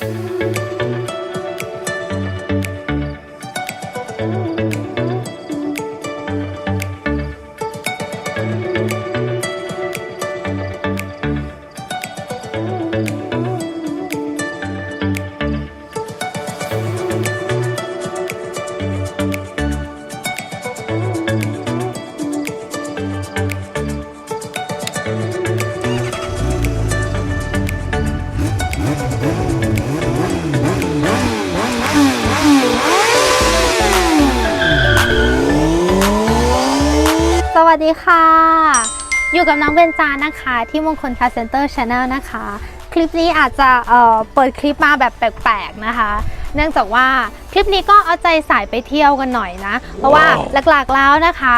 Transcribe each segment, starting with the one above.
ส วัสดีค่ะ อยู่กับน้องเบนจานะคะ ที่มงคลคาเซ็นเตอร์ชาแนลนะคะ คลิปนี้อาจจะเอ่อเปิดคลิปมาแบบแปลกๆนะคะ เนื่องจากว่าคลิปนี้ก็เอาใจสายไปเที่ยวกันหน่อยนะ เพราะว่าหลักๆแล้วนะคะ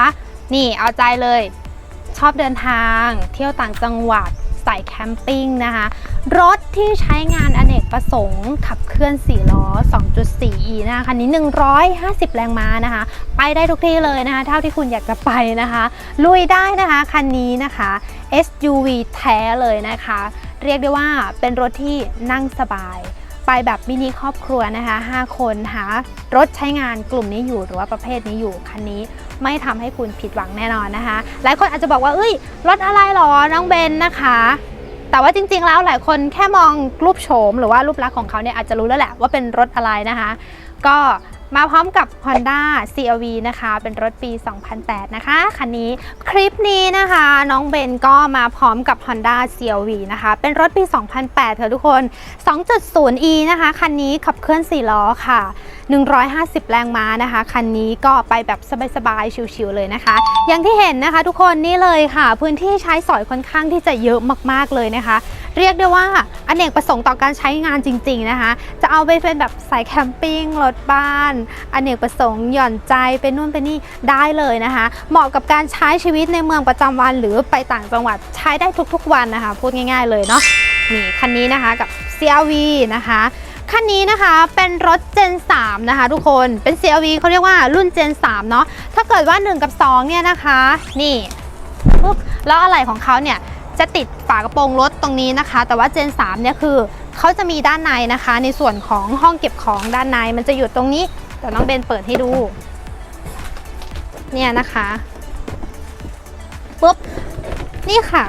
นี่เอาใจเลยชอบเดินทาง เที่ยวต่างจังหวัด สายแคมปิ้งนะคะ รถที่ใช้งานอเนกประสงค์ขับเคลื่อน 4 ล้อ 2.4e นะคะคันนี้ 150 แรงม้านะคะ ไปได้ทุกที่เลยนะคะ เท่าที่คุณอยากจะไปนะคะ ลุยได้นะคะ คันนี้นะคะ SUV แท้เลยนะคะ เรียกได้ว่าเป็นรถที่นั่งสบาย ไปแบบมินิครอบครัวนะคะ 5 คนหารถใช้งานกลุ่มนี้อยู่หรือว่าประเภทนี้อยู่คันนี้ไม่ทำให้คุณผิดหวังแน่นอนนะคะ หลายคนอาจจะบอกว่าเอ้ยรถอะไรหรอน้องเบนนะคะแต่ว่าจริงๆ แล้วหลายคนแค่มองรูปโฉมหรือว่ารูปลักษณ์ของเขาเนี่ยอาจจะรู้แล้วแหละว่าเป็นรถอะไรนะคะ ก็ มาพร้อมกับ Honda CRV นะคะ เป็นรถปี 2008 นะคะ คันนี้คลิปนี้นะคะ น้องเบนก็มาพร้อมกับ Honda CRV นะคะ เป็นรถปี 2008 ค่ะทุกคน 2.0e นะคะ คันนี้ขับเคลื่อน 4 ล้อค่ะ 150 แรงม้านะคะ คันนี้ก็ไปแบบสบายๆ ชิวๆเลยนะคะ อย่างที่เห็นนะคะทุกคนนี่เลยค่ะ พื้นที่ใช้สอยค่อนข้างที่จะเยอะมากๆเลยนะคะ เรียกได้ว่าอเนกประสงค์ต่อการใช้งานจริง ๆนะคะ จะเอาไปเป็นแบบสายแคมปิ้งรถบ้านอเนกประสงค์หย่อนใจไปนู่นไปนี่ได้เลยนะคะ เหมาะกับการใช้ชีวิตในเมืองประจำวัน หรือไปต่างจังหวัดใช้ได้ทุกๆวันนะคะ พูดง่าย ๆ เลยเนาะนี่คันนี้นะคะกับ CRV นะคะคันนี้นะคะเป็นรถ Gen 3 นะคะทุกคนเป็น CRV เขาเรียกว่ารุ่น Gen 3 เนาะถ้าเกิดว่า 1 กับ 2 เนี่ยนะคะ นี่ปุ๊บแล้วอะไรของเขาเนี่ย จะติดฝากระโปรงรถตรงนี้นะคะ แต่ว่า Gen 3 เนี่ยคือเขาจะมีด้านในนะคะ ในส่วนของห้องเก็บของด้านในมันจะอยู่ตรงนี้ เดี๋ยวน้องเบนเปิดให้ดู เนี่ยนะคะปุ๊บนี่ค่ะ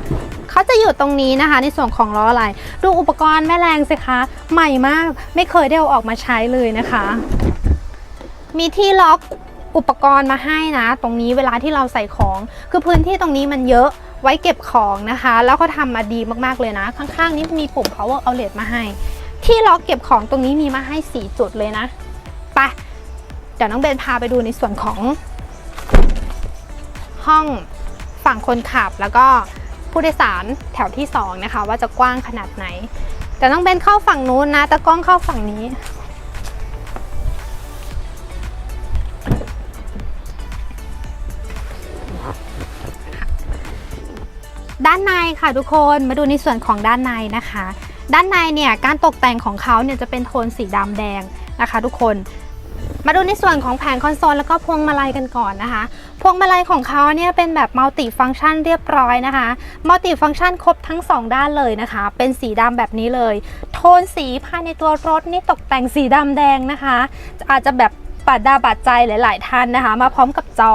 เขาจะอยู่ตรงนี้นะคะ ในส่วนของล้ออะไร ดูอุปกรณ์แม่แรงสิคะ ใหม่มากไม่เคยได้เอาออกมาใช้เลยนะคะ มีที่ล็อกอุปกรณ์มาให้นะ ตรงนี้เวลาที่เราใส่ของ คือพื้นที่ตรงนี้มันเยอะไว้เก็บของนะคะ แล้วก็ทำมาดีมากๆเลยนะ ข้างๆนี้มีปุ่ม power outlet มาให้ ที่ล็อกเก็บของตรงนี้มีมาให้ 4 จุดเลยนะไป ดี๋ยวน้องเบนพาไปดูในส่วนของ ห้องฝั่งคนขับแล้วก็ผู้โดยสารแถวที่ 2 นะคะ ว่าจะกว้างขนาดไหน แต่น้องเบนเข้าฝั่งนู้นนะต่กล้องเข้าฝั่งนี้ ด้านในค่ะทุกคนมาดูในส่วนของด้านในนะคะ ด้านในเนี่ยการตกแต่งของเขาเนี่ยจะเป็นโทนสีดำแดงนะคะ ทุกคน มาดูในส่วนของแผงคอนโซลแล้วก็พวงมาลัยกันก่อนนะคะ พวงมาลัยของเขาเนี่ยเป็นแบบมัลติฟัง c t ชันเรียบร้อยนะคะมัลติฟัง c t ชันครบทั้ง 2 ด้านเลยนะคะ เป็นสีดำแบบนี้เลย โทนสีภายในตัวรถนี่ตกแต่งสีดำแดงนะคะ อาจจะแบบปัดดาบาดใจหลาย ๆท่านนะคะ มาพร้อมกับจอ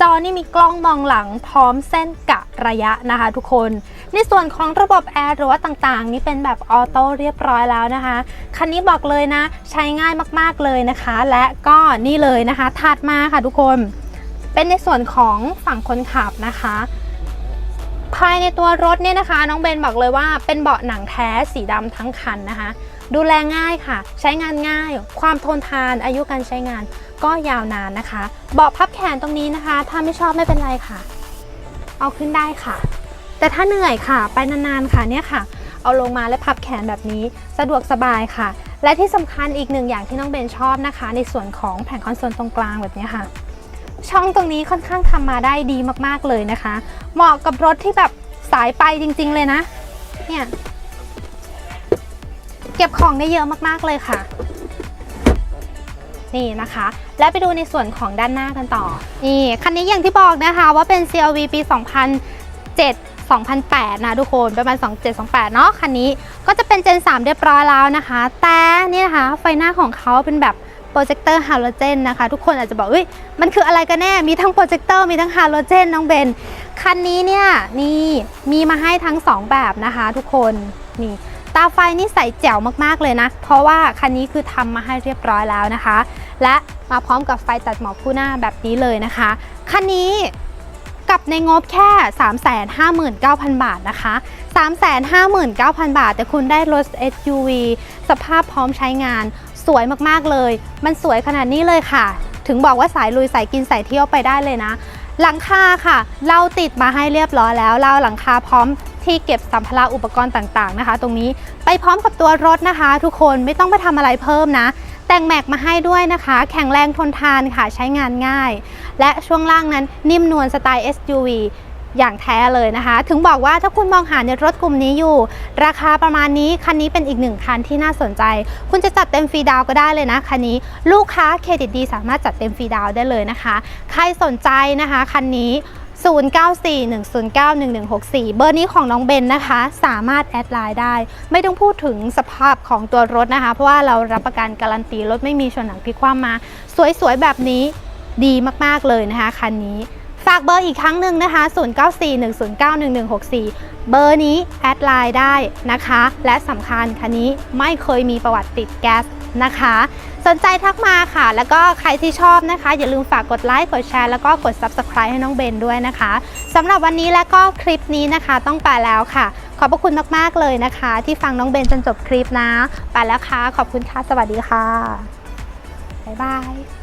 จอนี่มีกล้องมองหลังพร้อมเส้นกะ ระยะนะคะทุกคน ในส่วนของระบบแอร์หรือว่าต่างๆ นี่เป็นแบบออโต้เรียบร้อยแล้วนะคะ คันนี้บอกเลยนะ ใช้ง่ายมากๆเลยนะคะ และก็นี่เลยนะคะถัดมาค่ะทุกคน เป็นในส่วนของฝั่งคนขับนะคะภายในตัวรถเนี่ยนะคะ น้องเบนบอกเลยว่าเป็นเบาะหนังแท้สีดำทั้งคันนะคะ ดูแลง่ายค่ะ ใช้งานง่าย ความทนทานอายุการใช้งานก็ยาวนานนะคะ เบาะพับแขนตรงนี้นะคะ ถ้าไม่ชอบไม่เป็นไรค่ะ เอาขึ้นได้ค่ะ แต่ถ้าเหนื่อยค่ะ ไปนานๆค่ะเนี่ยค่ะ เอาลงมาและพับแขนแบบนี้สะดวกสบายค่ะ และที่สำคัญอีกหนึ่งอย่างที่น้องเบนชอบนะคะ ในส่วนของแผงคอนโซลตรงกลางแบบนี้ค่ะ ช่องตรงนี้ค่อนข้างทำมาได้ดีมากๆเลยนะคะ เหมาะกับรถที่แบบสายไปจริง ๆ เลยนะ เนี่ยเก็บของได้เยอะมากๆเลยค่ะ นี่นะคะ และไปดูในส่วนของด้านหน้ากันต่อ นี่คันนี้อย่างที่บอกนะคะว่าเป็น CRV ปี 2007 2008 นะทุกคนประมาณ 2728 เนาะคันนี้ก็จะเป็น Gen 3เรียบร้อยแล้วนะคะ แต่นี่นะคะ ไฟหน้าของเขาเป็นแบบโปรเจคเตอร์ฮาโลเจนนะคะ ทุกคนอาจจะบอกเอ้ยมันคืออะไรกันแน่ มีทั้งโปรเจคเตอร์มีทั้งฮาโลเจนน้องเบน คันนี้เนี่ย นี่มีมาให้ทั้ง 2 แบบนะคะทุกคน นี่ ตาไฟนี่ใส่แจ๋วมากๆเลยนะ เพราะว่าคันนี้คือทำมาให้เรียบร้อยแล้วนะคะ และมาพร้อมกับไฟตัดหมอกคู่หน้าแบบนี้เลยนะคะ คันนี้กับในงบแค่ 359,000 บาทนะคะ 359,000 บาท แต่คุณได้รถ SUV สภาพพร้อมใช้งาน สวยมากๆเลย มันสวยขนาดนี้เลยค่ะ ถึงบอกว่าสายลุยสายกินสายเที่ยวไปได้เลยนะ หลังคาค่ะ เราติดมาให้เรียบร้อยแล้ว เราหลังคาพร้อม ที่เก็บสัมภาระอุปกรณ์ต่างๆนะคะ ตรงนี้ไปพร้อมกับตัวรถนะคะ ทุกคนไม่ต้องไปทำอะไรเพิ่มนะ แต่งแม็กมาให้ด้วยนะคะ แข็งแรงทนทานค่ะใช้งานง่าย และช่วงล่างนั้นนิ่มนวลสไตล์ SUV อย่างแท้เลยนะคะ ถึงบอกว่าถ้าคุณมองหาในรถกลุ่มนี้อยู่ ราคาประมาณนี้ คันนี้เป็นอีกหนึ่งคันที่น่าสนใจ คุณจะจัดเต็มฟรีดาวก็ได้เลยนะ คันนี้ลูกค้าเครดิตดีสามารถจัดเต็มฟรีดาวได้เลยนะคะ ใครสนใจนะคะ คันนี้ 0941091164 เบอร์นี้ของน้องเบนนะคะ สามารถแอดไลน์ได้ ไม่ต้องพูดถึงสภาพของตัวรถนะคะ เพราะว่าเรารับประกันการันตีรถไม่มีชนหนังพลิกคว่ำมา สวยๆ แบบนี้ดีมากๆเลยนะคะคันนี้ ฝากเบอร์อีกครั้งหนึ่งนะคะ 0941091164 เบอร์นี้แอดไลน์ได้นะคะ และสำคัญคันนี้ไม่เคยมีประวัติติดแก๊สนะคะ สนใจทักมาค่ะ แล้วก็ใครที่ชอบนะคะ อย่าลืมฝากกดไลค์ กดแชร์ แล้วก็กด Subscribe ให้น้องเบนด้วยนะคะสำหรับวันนี้และก็คลิปนี้นะคะ ต้องไปแล้วค่ะ ขอบพระคุณมากๆเลยนะคะ ที่ฟังน้องเบนจนจบคลิปนะ ไปแล้วค่ะ ขอบคุณค่ะ สวัสดีค่ะ บ๊ายบาย